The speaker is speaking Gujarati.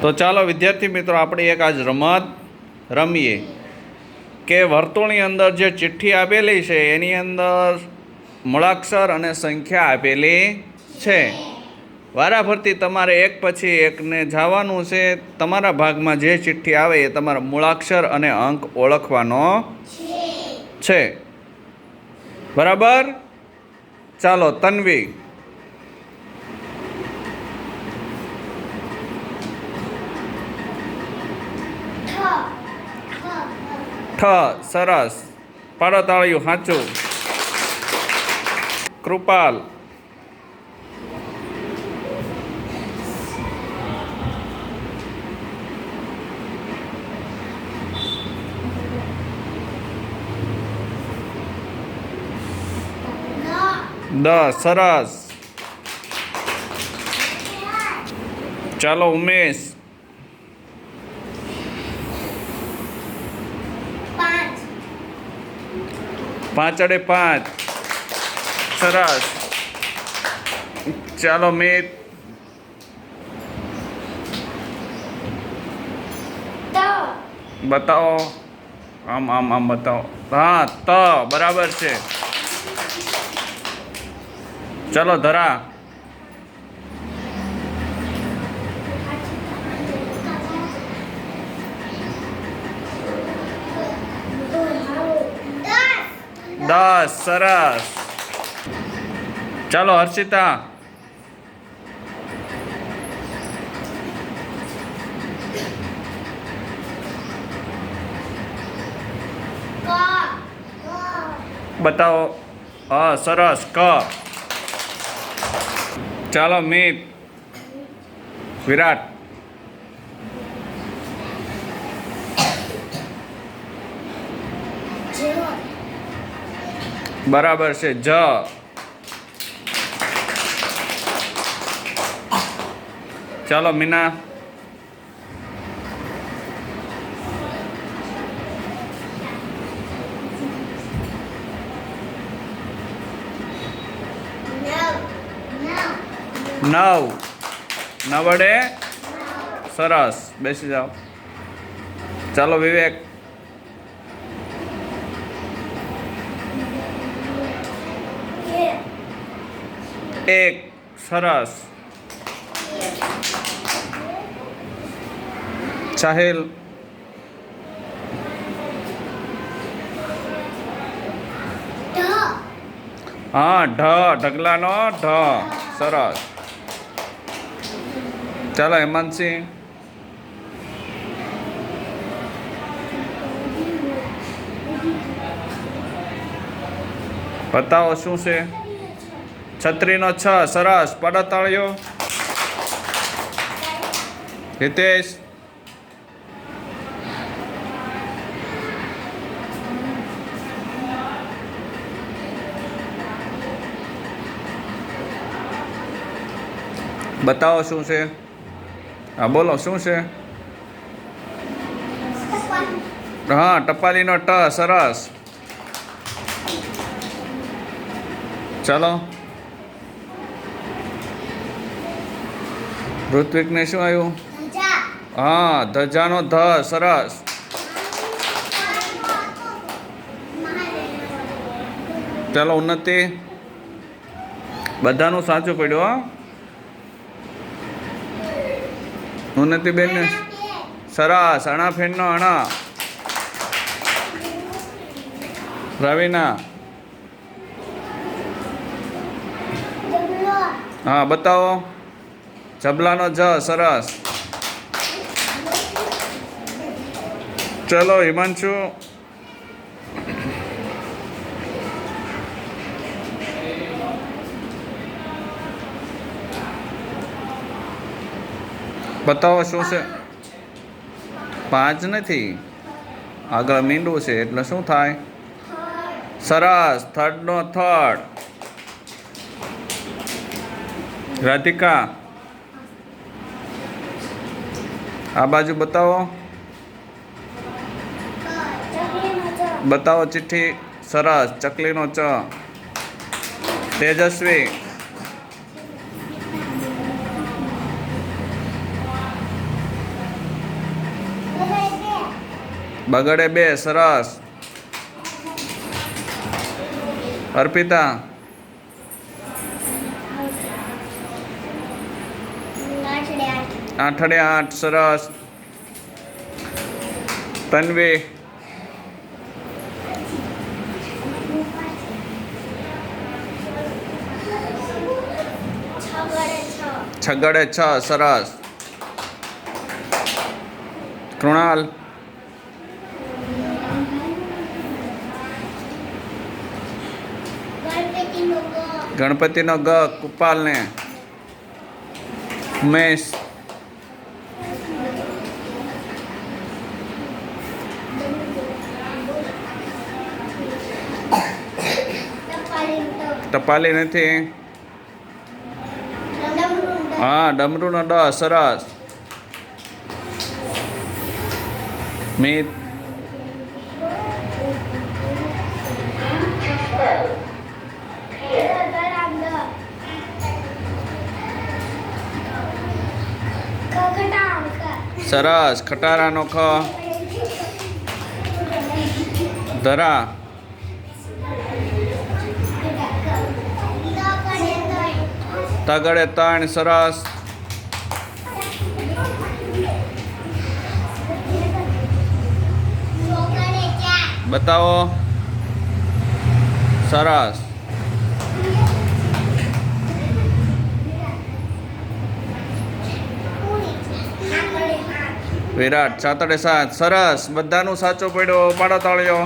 તો ચાલો વિદ્યાર્થી મિત્રો, આપણે એક આજ રમત રમીએ. કે વર્તુળની અંદર જે ચિઠ્ઠી આપેલી છે, એની અંદર મૂળાક્ષર અને સંખ્યા આપેલી છે. વારાફરતી તમારે એક પછી એકને જવાનું છે. તમારા ભાગમાં જે ચિઠ્ઠી આવે એ તમારા મૂળાક્ષર અને અંક ઓળખવાનો છે. બરાબર? ચાલો, તન્વી. ઠ સરસ. પડતાળિયું સાચું કૃપાલ. દ સરસ. ચાલો ઉમેશ. પાંચડે પાંચ. સરસ. ચાલો મેં બતાવો. આમ આમ આમ બતાવો. હા ત. બરાબર છે. ચલો ધરા. દસ સરસ. ચાલો હર્ષિતા. બતાવો. હા સરસ ક. ચાલો મિત. વિરાટ. બરાબર છે જ. ચાલો મીના. નવ. નવડે સરસ. બેસી જાઓ. ચાલો વિવેક. એક સરસ. સાહેલ હા ઢ ઢગલાનો ઢ. સરસ. ચાલો હેમંતસિંહ બતાવો શું છે? છત્રીનો છ સરસ પડતાળીઓ હિતેશ બતાવો શું છે હા બોલો શું છે હા ટપાલીનો ટ સરસ ચાલો ઋત્વિકને શું આવ્યું? હા ધજાનો ધ સરસ. ચાલો ઉન્નતિ. બધાનું સાચું પડ્યું હા. ઉન્નતિ બેન સરસ અણા ફેનનો અણા. રવિના. હા બતાવો. જબલાનો જ, સરસ. ચલો, હિમાંશુ. બતાવો, શું છે? પાંચ નથી? આગળ મીંડું છે, એટલે શું થાય? સરસ થર્ડનો થર્ડ રાધિકા આ બાજુ બતાવો. બતાવો ચિઠ્ઠી સરસ ચકલીનો ચ. તેજસ્વી. બગડે બે સરસ. અર્પિતા. આઠડે આઠ સરસ. તન્વી. છગડે છ સરસ. કૃણાલ. ગણપતિનો ગ કુપાલને. ઉમેશ. ટપાલી નથી. હા ડમરૂનો ડ સરસ. મિત. સરસ ખટારાનો ખ. ધરા. તગડે તાણ સરસ. બતાવો. સરસ. વિરાટ સાતડે સાત. સરસ બધાનું સાચો પડ્યો. પાડો તાળ્યો